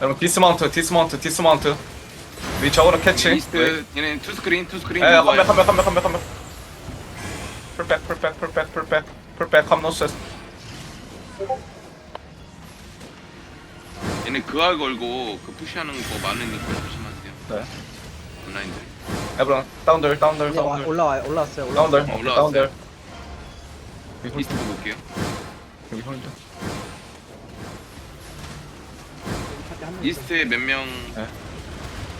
여러분 디스마운트 디스마운트 디스마운트. 위 저거는 캐치. 네. 이스트 얘네 투 스크린 투 스크린 에 누구야? 컴백 컴백 컴백 컴백 컴백. 풀백 풀백 풀백 풀백 풀백 컴노스 얘네 그알 걸고 그 푸시하는 거 많으니까 조심하세요. 네. 온라인들. 에브런 다운들 다운들 이제 와- 다운들. 올라와요 올라왔어요 다운들 올라왔어요. 어, 올라왔어요. 다운들. 이스트 올게요. 여기 홀드 이스트에 몇 명 네.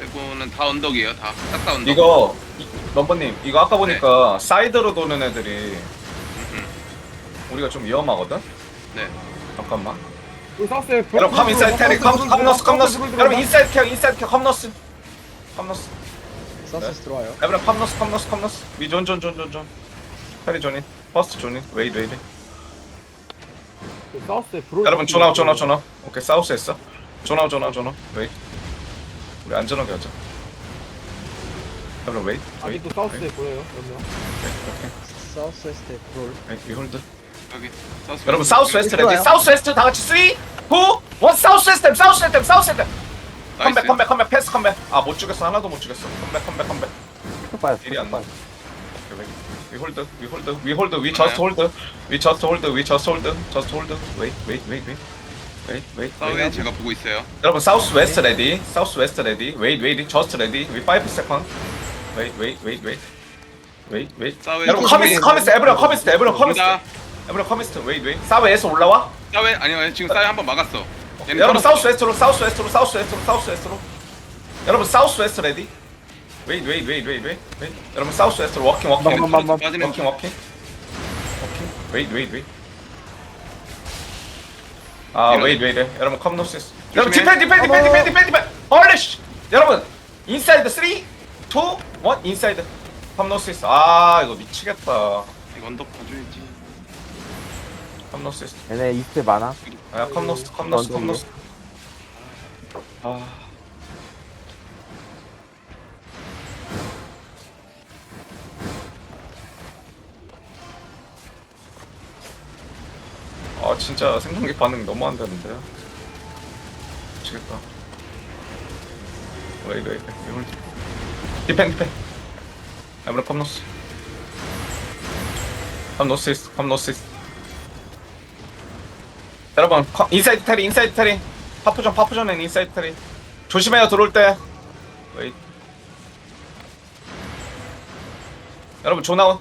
빼고는 다 언덕이에요. 다싹 다 언덕. 이거 이- 넘버님 이거 아까 보니까 사이드로 도는 애들이. 우리가 좀 위험하거든? 네. 잠깐만. 그 사우스에 여러분 컴 인사이드 테리 컴 컴너스 컴너스 여러분 인사이드 케어 인사이드 케어 컴너스. 컴너스. 서스에서 들어와요. 에브런 컴너스 컴너스 컴너스. 위존존존존존. 테리 존인. 퍼스트 존인. 웨이드 웨이드. 그 사우스에 브로 여러분 존아웃 존아웃 존아웃. 오케이 사우스 했어 존아웃 존아웃 존아웃 웨이. 우리 안전하게 하자. 여러분 웨이? 웨이? 아직도 사우스에 보여요 그러면. 사우스 웨스트 브롤 웨이 위 홀드 여기. 사우스 여러분 사우스 웨스트 레디. 사우스 웨스트 다 같이 3 2 1 사우스 웨스트 사우스 웨스트 사우스 웨스트 컴백. 컴백 컴백 패스 컴백 아 못 죽였어. 하나도 못 죽였어. 컴백 컴백 컴백 딜이 안 나. 위 홀드 위 홀드 위 홀드 위 저스트 홀드 위 저스트 홀드 위 저스트 홀드 저스트 홀드 웨이 웨이 웨이 웨이 사우에 제가 보고 있어요. 여러분 사우스 웨스트 레디 사우스 웨스트 레디 웨이 웨이 저스트 레디 위5 세컨드 웨이 웨이 웨이 웨이 웨이 웨이 사우에 여러분 에브런 커미스트 에브런 커미스트 갑니다. 에브런 커미스트 웨이 웨이 사우에서 올라와? 사우에 아니요 지금 사우에 한번 막았어. 여러분. 사우스 웨스트로 사우스 웨스트로 사우스 웨스트로 사우스 웨스트로. 여러분 사우스 웨스트 레디 웨이 웨이 웨이 웨이 웨이 웨이 여러분 사우스 웨스트로 워킹 워킹 워킹 워킹 워킹 웨이 웨이 웨이 아 이런- 웨이 웨이 여러분 컴노시스 여러분 조심해. 디펜 디펜 디펜 디펜 디펜 디펜. 헐리쉬 여러분 인사이드 3 2 1 인사이드. 컴노시스 아 이거 미치겠다. 이거 언덕 봐줘야지 컴노시스 얘네 이스트 많아? 아 컴노스 컴노스 컴노스 아 진짜 생존기 반응 너무 안 되는데 미치겠다. 왜 이래 이래 이걸 디펜 디펜. 아무나 컴노스 컴노시스 컴노시스 여러분 커- 인사이드 테리 인사이드 테리. 파푸전 파푸전엔 인사이드 테리. 조심해요 들어올 때. 웨이 여러분 조나운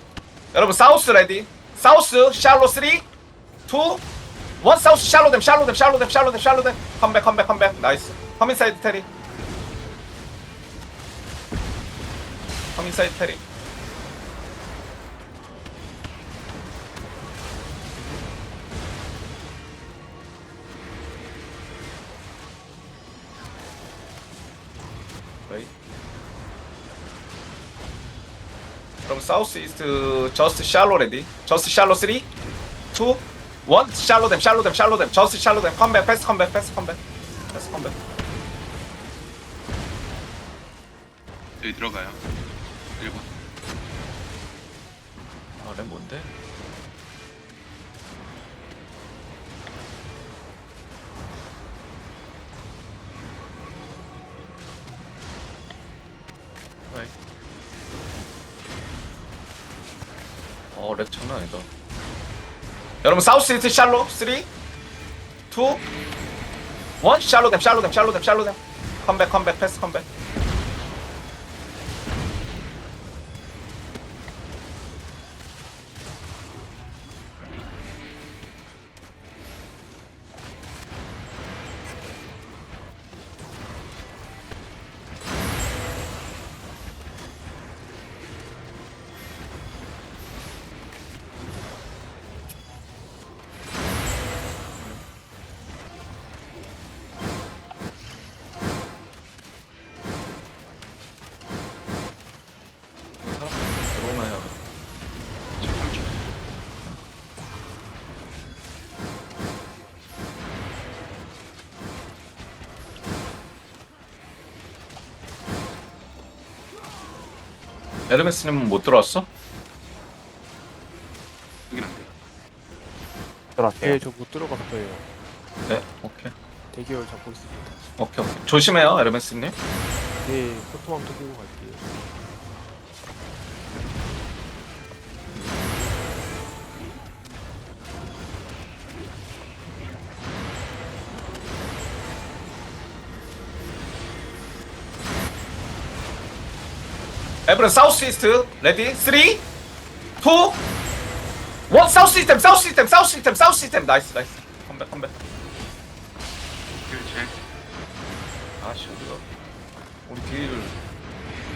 여러분 사우스 레디. 사우스 샬로 3 2 1 사우스 샬로 댐 샬로 댐 샬로 댐 샬로 댐 샬로 댐 컴백 컴백 컴백 나이스 컴 인사이드 테리 컴 인사이드 테리 그럼 사우스 이스트 저스트 샬로 레디 저스트 샬로 3 2 1 샬로 댐 샬로 댐 샬로 댐 저스트 샬로 댐 컴백 패스 컴백 패스 컴백 패스 컴백 여기 들어가요 1번 아래 뭔데? 왜? 어, 렉 장난 아니다. 여러분 사우스 이스트 샬로 3 2 1 샬로 댐 샬로 댐 샬로 댐 샬로 댐 컴백 컴백 패스 컴백 에르메스님은 못 들어왔어? 여긴 안 돼 들어왔어요. 예, 저 못 들어갔어요. 네, 오케이. 대기열 잡고 있습니다. 오케이 오케이 조심해요 에르메스님 네, 포토망토 끼고 갈게요. 에브런 사우스 이스트 레디 3 2 1 사우스 시스템 사우스 시스템 사우스 시스템 사우스 시스템 나이스 나이스 컴백 컴백 체 아씨 우리가? 우리 딜을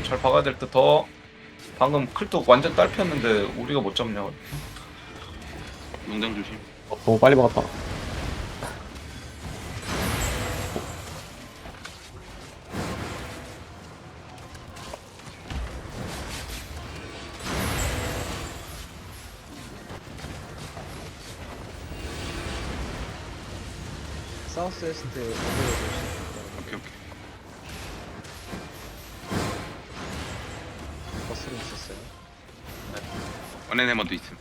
잘 박아야 될 듯 더. 방금 클도 완전 딸피었는데 우리가 못 잡냐 농장 조심. 너무 빨리 먹었다. 조심. 오케이 오케이. 버스로 있었어요. 원앤해머도 있음.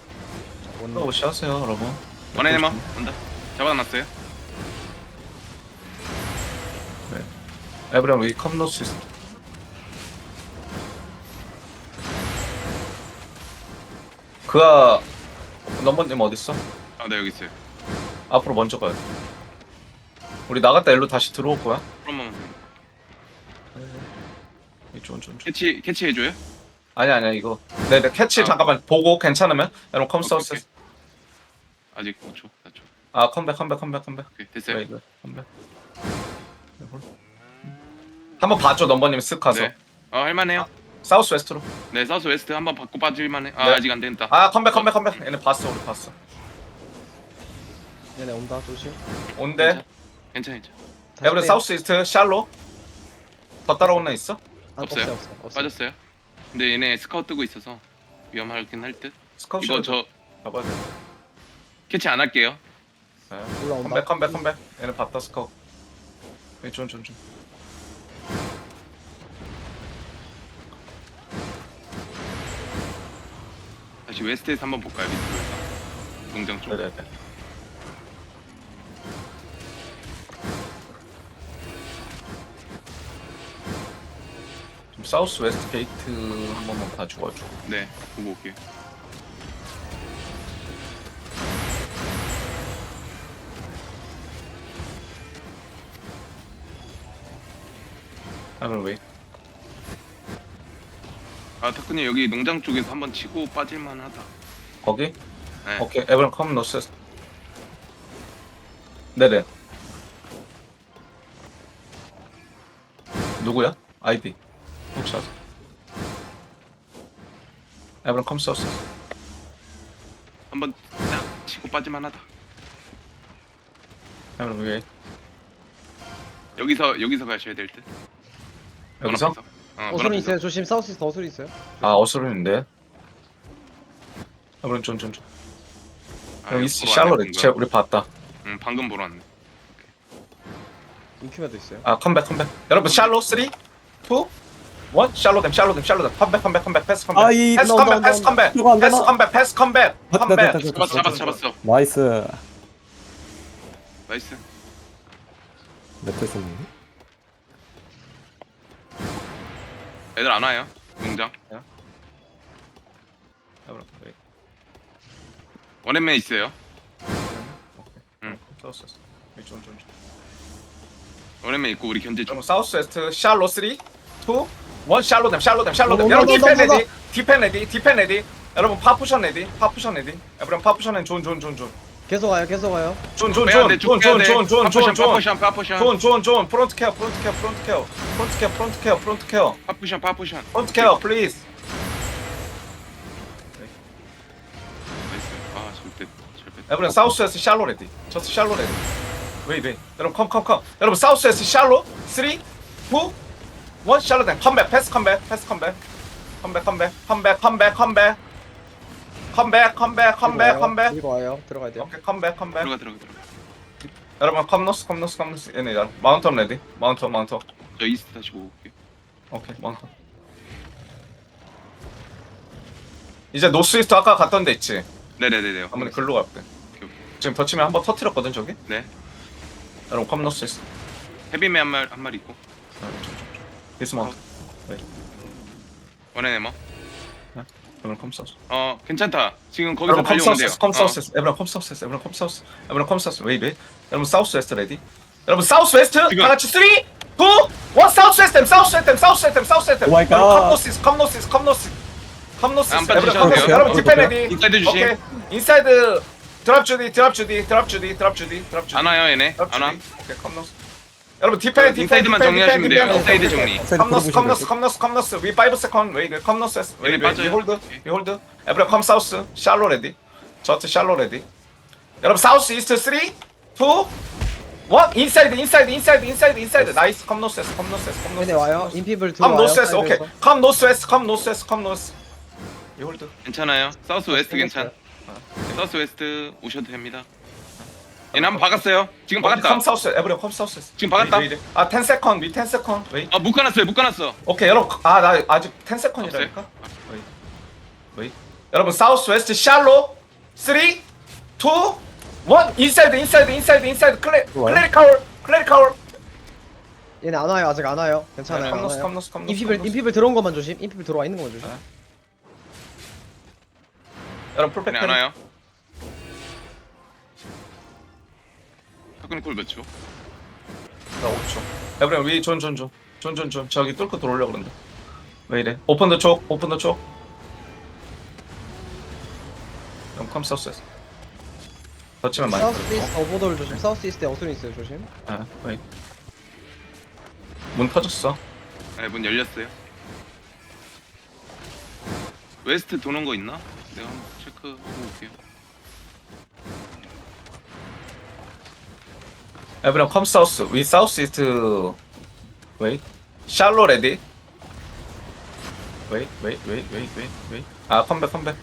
원 오시 하세요 여러분 원앤해머 온다. 잡아놨어요. 에브런 위 컴노 시스템 그가 넘버님 어딨어? 아, 네 여기 있어요. 앞으로 먼저 가요 우리 나갔다 일로 다시 들어올 거야? 그러면 이쪽 좀 좀. 캐치 캐치 해줘요. 아니 아니야 이거 네네 캐치 아. 잠깐만 보고 괜찮으면 여러분 컴사우스 오케이, 아직 5초, 4초. 아 컴백 컴백 컴백 컴백 오케이 됐어요. 네, 이거 컴백 한번 봐줘 넘버님 쓱 가서 네. 어 할만해요. 사우스 웨스트로 네 사우스 웨스트 한번 받고 빠질만해. 아 네. 아직 안 된다. 아 컴백 컴백 컴백 얘네 봤어 우리 봤어 얘네 온다 조심. 온대 괜찮아 괜찮아. 빼요. 사우스 이스트 샬로 더 따라오는 애 있어? 아, 없어요. 없어요. 빠졌어요. 근데 얘네 스카우트 뜨고 있어서 위험하긴 할 듯. 스카우트 이거 저 잡아야 돼 캐치 안 할게요. 네. 올라온다. 컴백 컴백 컴백 얘네 봤다 스카우트 좀좀좀 다시 웨스트에서 한번 볼까요 농장 쪽. 네네네 사우스 웨스트 게이트 한 번만 봐주고 와줘 네 보고 올게요. 하면 왜아 타쿠님 여기 농장 쪽에서 한번 치고 빠질만 하다. 거기? 네. 오케이 에브런 컴 노스 네네 누구야? 아이디 아세요? 에브런 컴 소스 한번 딱 치고 빠질만 하다. 에브런 왜 여기서 여기서 가셔야 될 듯. 여기서? 문 앞에서. 어, 문 어수리 앞에서. 있어요. 조심. 사우스 웨스트 어수리 있어요. 아 어스름인데 좀좀 좀 아, 여기 보러 샬롯 왔네, 제 우리 봤다 응 방금 보러 왔네. 인큐메도 있어요. 아 컴백 컴백 여러분 샬롯 3 2 1 샬롯댐 샬롯댐 샬롯댐 컴백 컴백 컴백 패스 컴백 아이, 패스 나, 컴백 나, 패스 나, 컴백 이거 안 패스 되나? 컴백 패스 컴백 됐다, 컴백 됐다, 됐다. 잡았어 잡았어 잡았어. 나이스. 나이스. 몇 됐었니? 애들 안 와요. 농장. 에브런 웨이 원앤맨 있어요. 응 사우스 웨스트 웨이 좀, 좀, 좀. 원앤맨 있고 우리 견제 중. 그럼 사우스 웨스트 샬롯 3 2 1 샬롯댐 샬롯댐 샬롯댐 너, 너, 여러분 너, 디펜 너, 너, 레디 디펜 레디 디펜 레디. 여러분 파푸션 레디 파푸션 레디. 에브런 파푸션엔 존존존존. 계속 와요. 계속 와요. 빼야 돼, 쭉 빼야 돼. 존존존존존존존존 파푸션 파푸션 파푸션. 존존존. 프론트 케어 프론트 케어 프론트 케어. 프론트 케어 프론트 케어 프론트 케어. 파푸션 파푸션. 프론트 케어 플리즈. 아. 여러분 사우스 웨스트 샬롯 레디. 저스트 샬롯 레디. 웨이 웨이 여러분 컴컴컴. 여러분 사우스 웨스트 샬롯 3 2 1 샬롯 댐 컴백 패스 컴백 패스 컴백 컴백 컴백 컴백 컴백 컴백 컴백 컴백 컴백 컴백 이거 와요. 들어가야 돼요. 오케이 컴백 컴백 들어가 들어가 들어가. 여러분 컴노스 컴노스 컴노스 얘네 야 마운턴 레디. 마운턴 마운턴 저 이스트 다시 보고 올게요. 오케이 마운턴 이제 노스 이스트 아까 갔던 데 있지? 네네네네. 한번 글로 갈게. 오케이. 지금 덧치면 한번 터트렸거든 저기? 네. 여러분 컴노스 있어 헤비맨 한 마리 한 마리 있고 디스마운트 원앤에머. 여러분 컴사우스. 어 괜찮다. 지금 거기서 여러분 달려오면 돼요. 컴사우스 컴사우스 에브런 컴사우스 에브런 컴사우스 에브런 컴사우스. 웨이 웨이 여러분 사우스 웨스트 레디 여러분 사우스 웨스트 지금. 다 같이 3 2 1 사우스 웨스트 사우스 웨스트 사우스 웨스트 사우스 웨스트 오 마이 갓. 컴노스 컴노스. 컴노스 컴노스 안 빠지셔도 돼요. 여러분 어, 디펜? 레디 인사이드 주심. 오케이. 인사이드. 드랍 주디 드랍 주디 드랍 주디 드랍 주디 드랍 주디. 안 와요 얘네. 드랍 안 와. 주디. 오케이 컴노스 여러분 디펜 디펜 인사이드만 정리하시면 돼요. 인사이드 정리. 컴노스 들어보시면 컴노스 컴노스 컴노스 위 5 세컨드 웨이 컴노스 웨이 얘네 웨이 빠져요. 위 홀드 오케이. 위 홀드 에브런 컴 사우스 샬로 레디 저트 샬로 레디 여러분 사우스 이스트 3 2 1 인사이드 인사이드 인사이드 인사이드 인사이드 나이스 컴 노스 에스 컴 노스 에스 컴 얘네 와요. 인피블 컴 들어와요. 노스 에스 오케이 사이드에서. 컴 노스 에스 컴 노스 에스 컴 노스 위 홀드 괜찮아요. 사우스 웨스트 괜찮. 사우스 웨스트 오셔도 됩니다. 얘네 한번 박았어요. 지금 박았다. 컴 사우스 에브런 컴 사우스 지금 박았다. 아10 세컨드 위10 세컨드 웨이 아 묶어놨어요. 묶어놨어. 오케이 여러분 아 나 아직 10 세컨드라니까 웨이 웨이 여러분 사우스 웨스트 샬로 3 2 1 인사이드 인사이드 인사이드 인사이드 클레 좋아요. 클레리카울 클레리카울 얘네 안 와요. 아직 안 와요. 괜찮아요. 안 컴노스 와요. 컴노스 컴노스 인피블. 인피블 들어온 것만 조심. 인피블 들어와 있는 것만 조심. 아. 여러분 풀백 얘네 안 와요. 타크니콜 몇 초? 나 5초 에브리언 위존존존존존존 저기 뚫고 들어오려고 그런다 왜 이래 오픈 더쪽 오픈 더쪽 그럼 컴 사우스에서 덧치면 많이 사우스 이스트 오버돌 조심. 사우스 이스트에 어순 있어요. 조심. 아 웨이 문 터졌어 네, 문 열렸어요. 웨스트 도는 거 있나? 내가 한번 체크하고 올게요. 에브리언 컴 사우스 위 사우스 이스트 웨이 샬로 레디 웨이 웨이 웨이 웨이 웨이 웨이 아 컴백 컴백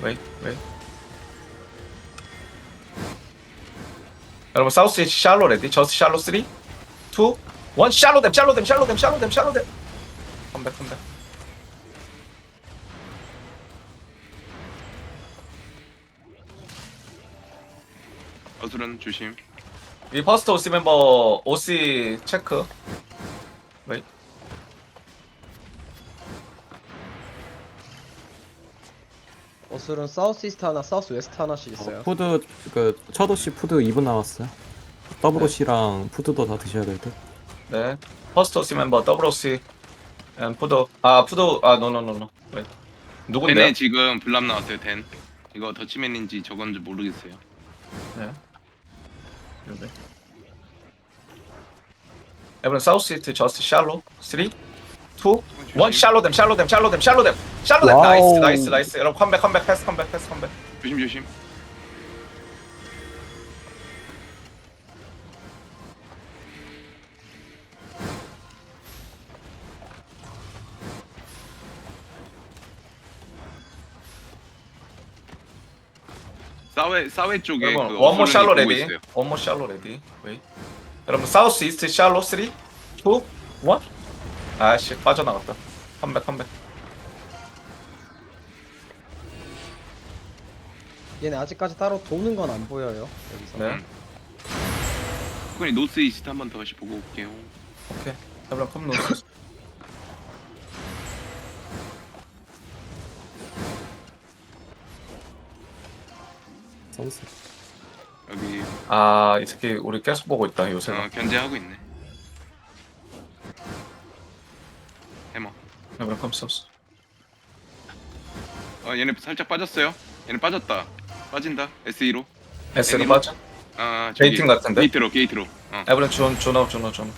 웨이 웨이 여러분 사우스 이스트 샬로 레디 저스 샬로 3 2 1 샬로 댐 샬로 댐 샬로 댐 샬로 댐 샬로 댐 컴백 컴백 어수른 조심. 위 퍼스트 오시 멤버 오시 체크 웨이 어술은 사우스 이스트 하나, 사우스 웨스트 하나씩 있어요. 푸드 그 첫오씨 푸드 2분 남았어요. 더블 오씨랑 푸드도 다 드셔야 될 듯. 네. 퍼스트 오시 멤버 더블 앤 푸드 아 푸드 아 노노노노 왜 누군데요? 덴에 지금 블랍 나왔어요. 덴. 이거 더치맨인지 저건지 모르겠어요. 네. 여기. 에브런 사우스 이스트 저스트 샬로. 3 2 1 샬로 댐 샬로 댐 샬로 댐 샬로 댐. 샬로 댐. 와우. 나이스 나이스 나이스. 여러분 컴백 컴백 패스 컴백 패스 컴백. 조심 조심. 사웨 사웨 쪽에 여러분 그 원모 샬로 레디. 원모 샬로 레디 웨이 여러분 사우스 이스트 샬로 3 2 1 아씨 빠져나갔다 컴백 컴백 얘네 아직까지 따로 도는 건 안 보여요. 여기서. 네 음. 그니 노스 이스트 한 번 더 다시 보고 올게요. 오케이 에브런 컴 노스 선수. 여기 아 이 새끼 우리 계속 보고 있다 요새가 어, 견제하고 있네. 해머. 에브런 컴 사우스 어 얘네 살짝 빠졌어요. 얘네 빠졌다. 빠진다. SE로. S로 애니멀? 빠져 아 저기 베이팅 같은데? 게이트로 게이트로. 어. 에브런 준 준호 준호 준호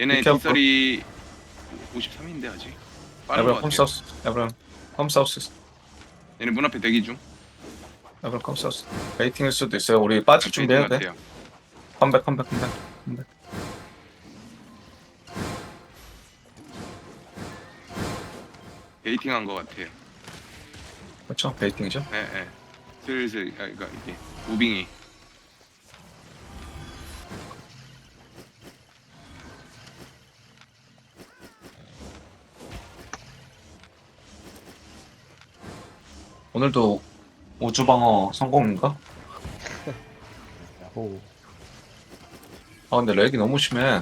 얘네 이렇게 뒷설이 53인데 아직. 빠른 것컴 같아요. 에브런 컴 사우스 얘네 문 앞에 대기 중. 에브런 컴 사우스 베이팅일 수도 있어요 우리 빠질 준비해야 돼 같아요. 컴백 컴백 컴백 컴백 베이팅한 것 같아요. 그렇죠 베이팅이죠 예, 예. 슬슬, 아, 그러니까 이게 무빙이. 오늘도 우주방어 성공인가? 오. 어, 아 근데 렉이 너무 심해